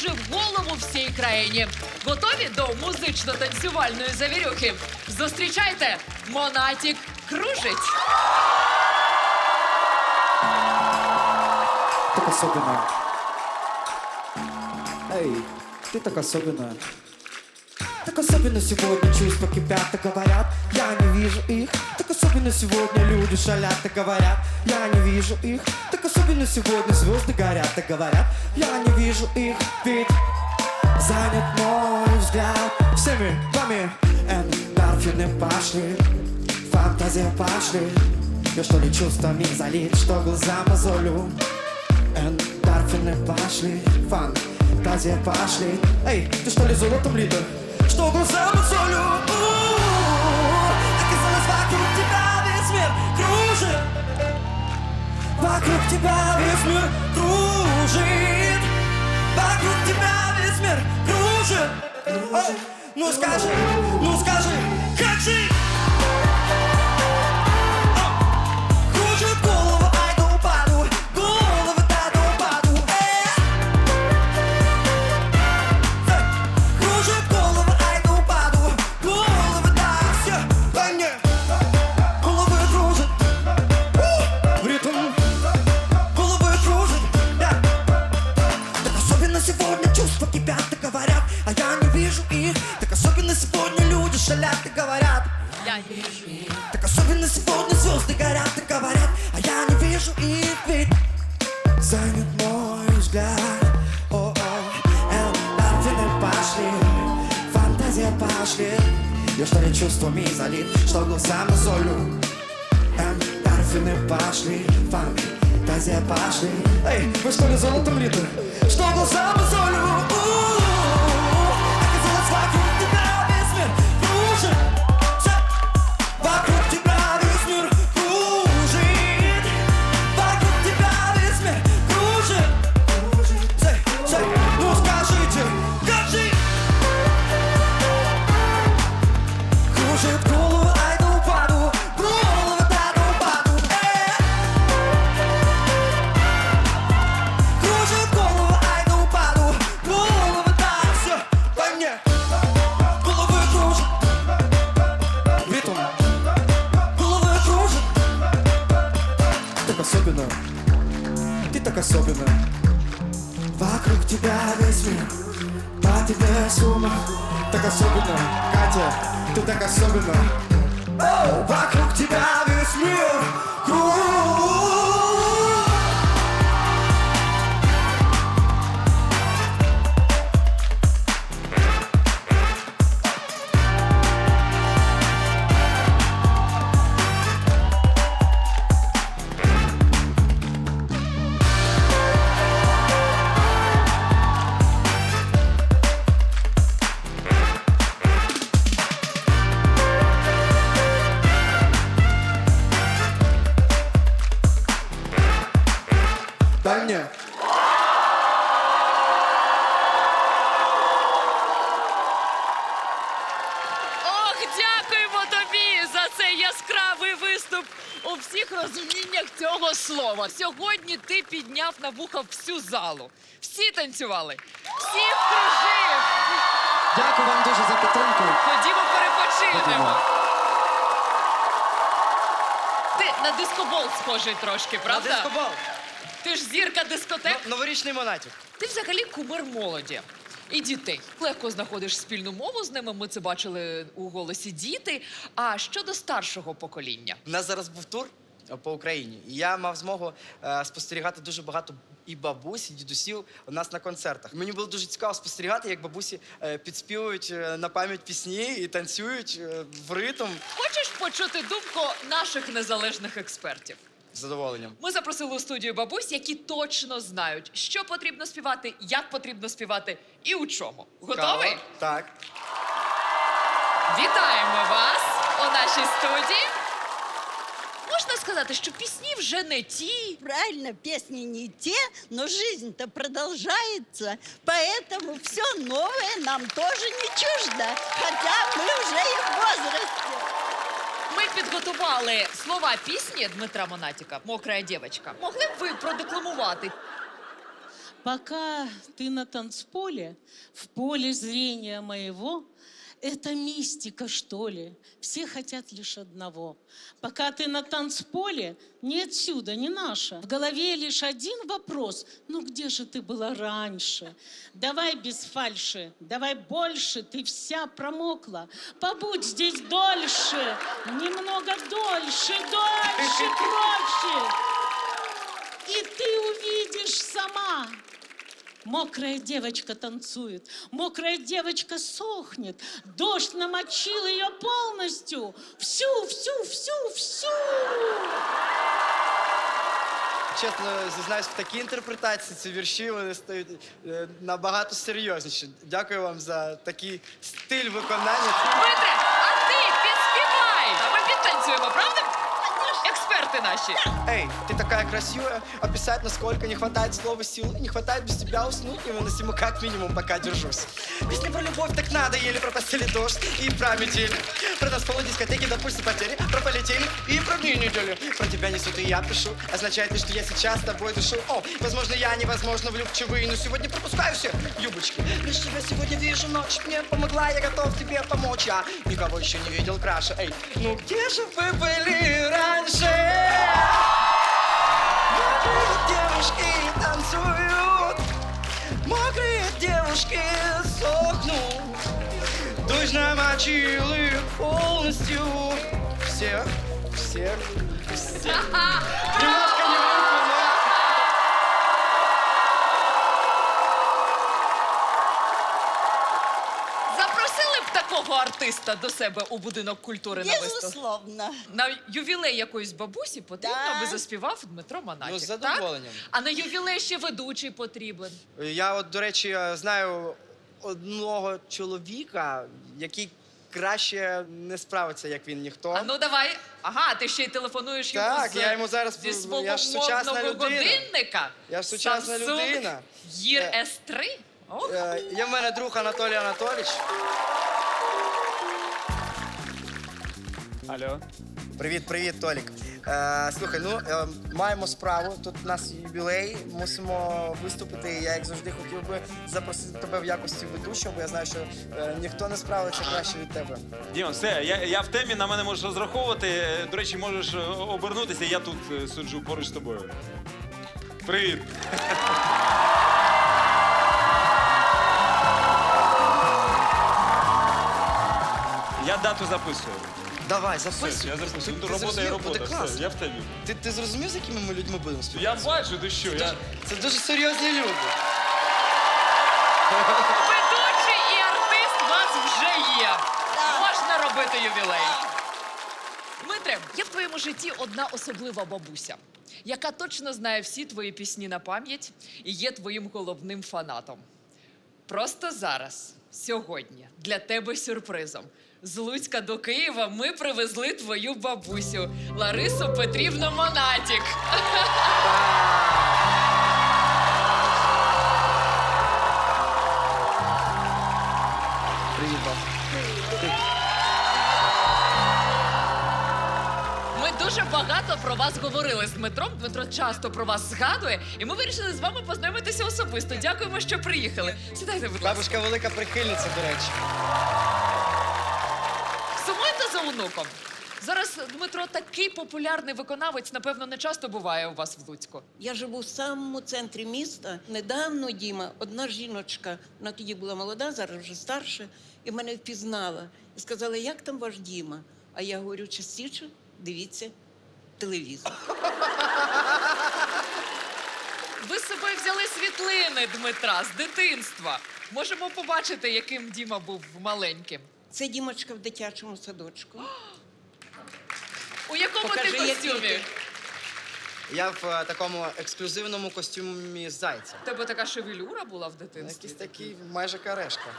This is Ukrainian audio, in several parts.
вкружив голову всій країні. Готові до музично-танцювальної завірюхи? Зустрічайте! Монатік кружить! так особенная. Эй, ты так особенная. Так особенно сегодня чувства кипят и говорят, я не вижу их. Так особенно сегодня люди шалят и говорят, я не вижу их. Так особенно сегодня звезды горят и говорят, я не вижу их. Ведь занят мой взгляд всеми вами. Эндорфины пошли, фантазия пошли. Я что ли чувствами залит, что глаза мозолю. Эндорфины пошли, фантазия пошли Эй, ты что ли золотом литр? Что глаза солю? Оказалось, вокруг тебя весь мир кружит Вокруг тебя весь мир кружит Вокруг тебя весь мир кружит Ну скажи, ну скажи, как жить? фантазия пошли. Я что ли чувствами залит, что глазами солю. Эндорфины пошли, фантазия пошли. Эй, вы что ли золотом литы? Что глазами солю? Ты особенно. Вокруг тебя весь мир По тебе с ума Так особенно Катя, ты так особенно. Вокруг тебя весь мир Сьогодні ти підняв на вуха всю залу. Всі танцювали, всі кружив. Дякую вам дуже за підтримку Ходімо перепочинемо. Ти на дискобол схожий трошки, правда? Дискобол. Ти ж зірка дискотек. Новорічний монатік. Ти взагалі кумир молоді. І дітей. Легко знаходиш спільну мову з ними. Ми це бачили у голосі діти. А щодо старшого покоління, У нас зараз був тур по Україні, і я мав змогу е, спостерігати дуже багато і бабусь, і дідусів у нас на концертах. Мені було дуже цікаво спостерігати, як бабусі е, підспівують е, на пам'ять пісні і танцюють в ритм хочеш почути думку наших незалежних експертів? з задоволенням. Ми запросили у студію бабусь, які точно знають, що потрібно співати, як потрібно співати і у чому. Готовий? Кава? Так. Вітаємо вас у нашій студії. Можна сказати, що пісні вже не ті. Правильно, песни не те, но жизнь-то продолжается. Поэтому все новое нам тоже не чуждо. Хотя мы уже и в возрасте. Ми підготували слова пісні Дмитра Монатіка Мокра дівчинка. Могли б ви продекламувати? Пока ты на танцполе, в поле зрения моего, это мистика, что ли? Все хотят лишь одного. Пока ты на танцполе, не отсюда, не наша. В голове лишь один вопрос. Ну где же ты была раньше? Давай без фальши, давай больше, ты вся промокла. Побудь здесь дольше, немного дольше, дольше, кроче. И ты увидишь сама. Мокрая девочка танцует, мокрая девочка сохнет. Дождь намочил ее полностью. Всю, всю, всю, всю. Чесно зізнаюсь, в такій інтерпретації ці вірші вони стають е, набагато серйозніші. Дякую вам за такий стиль виконання. Дмитре, а ти підспівай! А ми підтанцюємо, правда? Експерти наші. Эй, ты такая красивая, описать насколько не хватает слова силы, не хватает без тебя уснуть невыносимо, как минимум, пока держусь. Песня про любовь так надо, еле про постели дождь и про метель. Про танцполы, дискотеки, до потери, про полетели и про дни недели. Про тебя несут и я пишу, означает ли, что я сейчас с тобой дышу. О, возможно, я невозможно влюбчивый, но сегодня пропускаю все юбочки. Лишь тебя сегодня вижу, ночь мне помогла, я готов тебе помочь. Я никого еще не видел краше. Эй, ну где же вы были раньше? Намочил их полностью. Всех, всех, всех. Немножко не выпало. Запросили б такого артиста до себе у будинок культури на? Безусловно. На ювілей якоїсь бабусі потрібно, Да. аби заспівав Дмитро Монатік. Ну, з так? А на ювілей ще ведучий потрібен. Я от, до речі, знаю одного чоловіка, який краще не справиться, як він ніхто. А ну давай. Ага, ти ще й телефонуєш йому Так, з, я йому зараз зі свого я ж сучасна мовного людина. годинника. Я ж сучасна Samsung людина. Gear Е. S3. Ох, Е, Є в мене друг Анатолій Анатолійович. Алло. Привіт, привіт, Толік. Е, слухай, ну е, маємо справу. Тут у нас юбілей, мусимо виступити. Я, як завжди, хотів би запросити тебе в якості ведучого, бо я знаю, що е, ніхто не справиться краще від тебе. Діма, все, я, я в темі, на мене можеш розраховувати. Е, До речі, можеш е, обернутися, я тут е, суджу поруч з тобою. Привіт. Я дату записую. Давай, Все, записуй. я записую. Ти- ти робота і зрозумів? робота. Буде Все, я в темі. Ти, ти зрозумів, з якими ми людьми будемо Я бачу, ти що? Я... Це дуже серйозні люди. Ведучий і артист у вас вже є. Можна робити ювілей. Дмитре, є в твоєму житті одна особлива бабуся, яка точно знає всі твої пісні на пам'ять і є твоїм головним фанатом. Просто зараз, сьогодні, для тебе сюрпризом. З Луцька до Києва ми привезли твою бабусю Ларису Петрівну Монатік. Привіт, баб. Ми дуже багато про вас говорили з Дмитром. Дмитро часто про вас згадує, і ми вирішили з вами познайомитися особисто. Дякуємо, що приїхали. Сідайте, будь ласка. Бабушка велика прихильниця, до речі. За онуком? Зараз Дмитро такий популярний виконавець, напевно, не часто буває у вас в Луцьку. Я живу в самому центрі міста. Недавно Діма, одна жіночка, вона тоді була молода, зараз вже старша, і мене впізнала. І сказала, як там ваш Діма? А я говорю, частіше дивіться телевізор. Ви з собою взяли світлини Дмитра з дитинства. Можемо побачити, яким Діма був маленьким. Це Дімочка в дитячому садочку. У якому Покажи, ти костюмі? ти. Я в е, такому ексклюзивному костюмі зайця. У тебе така шевелюра була в дитинстві. Якийсь такий майже карешка.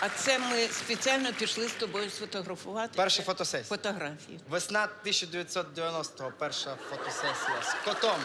А це ми спеціально пішли з тобою сфотографувати. Перша фотосесія. Фотографії. Весна 1990-го, перша фотосесія з котом.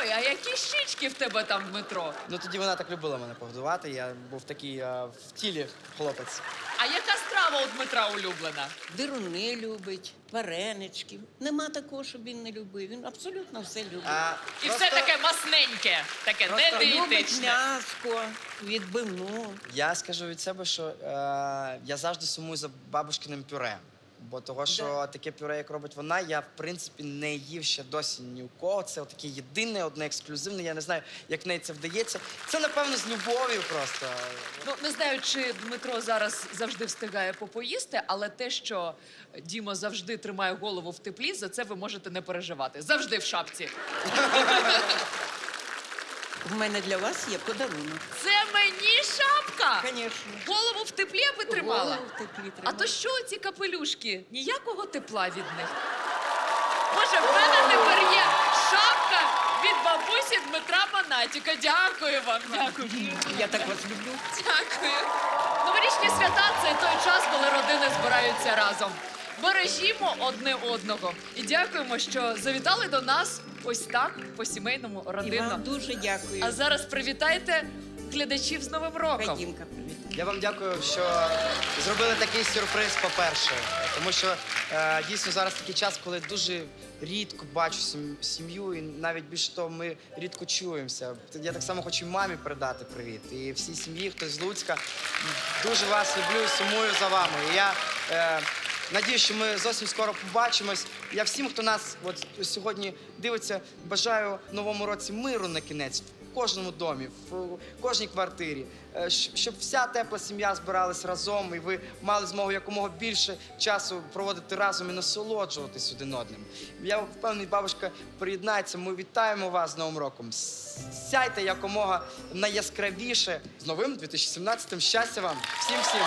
Ой, а які щічки в тебе там, Дмитро? Ну тоді вона так любила мене погодувати. Я був такий е, в тілі хлопець. А яка страва у Дмитра улюблена? Дируни любить, варенички. Нема такого, щоб він не любив. Він абсолютно все любить. А, І просто все таке масненьке, таке не Просто любить диетичне. м'яско, відбивну. Я скажу від себе, що е, я завжди сумую за бабушкиним пюре. Бо того, що таке пюре, як робить вона, я в принципі не їв ще досі ні у кого. Це таке єдине, одне ексклюзивне. Я не знаю, як в неї це вдається. Це напевно з любов'ю просто. Ну не знаю, чи Дмитро зараз завжди встигає попоїсти, але те, що Діма завжди тримає голову в теплі, за це ви можете не переживати. Завжди в шапці. В мене для вас є подарунок. Це мені шапка! Звісно. Голову в теплі аби тримала. Голову в теплі А тримала. то що ці капелюшки? Ніякого тепла від них. Може, в мене тепер є шапка від бабусі Дмитра Монатіка. Дякую вам, дякую. Я так вас люблю. Дякую. Новорічні свята це той час, коли родини збираються разом. Бережімо одне одного і дякуємо, що завітали до нас ось так по сімейному І вам дуже дякую. А зараз привітайте глядачів з Новим роком. Кадімка, привіт. Я вам дякую, що зробили такий сюрприз, по-перше. Тому що е, дійсно зараз такий час, коли дуже рідко бачу сім- сім'ю, і навіть більше того, ми рідко чуємося. Я так само хочу і мамі передати привіт. І всій сім'ї, хтось з Луцька. Дуже вас люблю і сумую за вами. І я е, надію, що ми зовсім скоро побачимось. Я всім, хто нас от сьогодні дивиться, бажаю новому році миру на кінець. В кожному домі, в кожній квартирі, Е, щоб вся тепла сім'я збиралась разом, і ви мали змогу якомога більше часу проводити разом і насолоджуватись один одним. Я впевнений, бабушка приєднається. Ми вітаємо вас з Новим роком. Сяйте якомога найяскравіше з новим 2017 Щастя вам! Всім всім!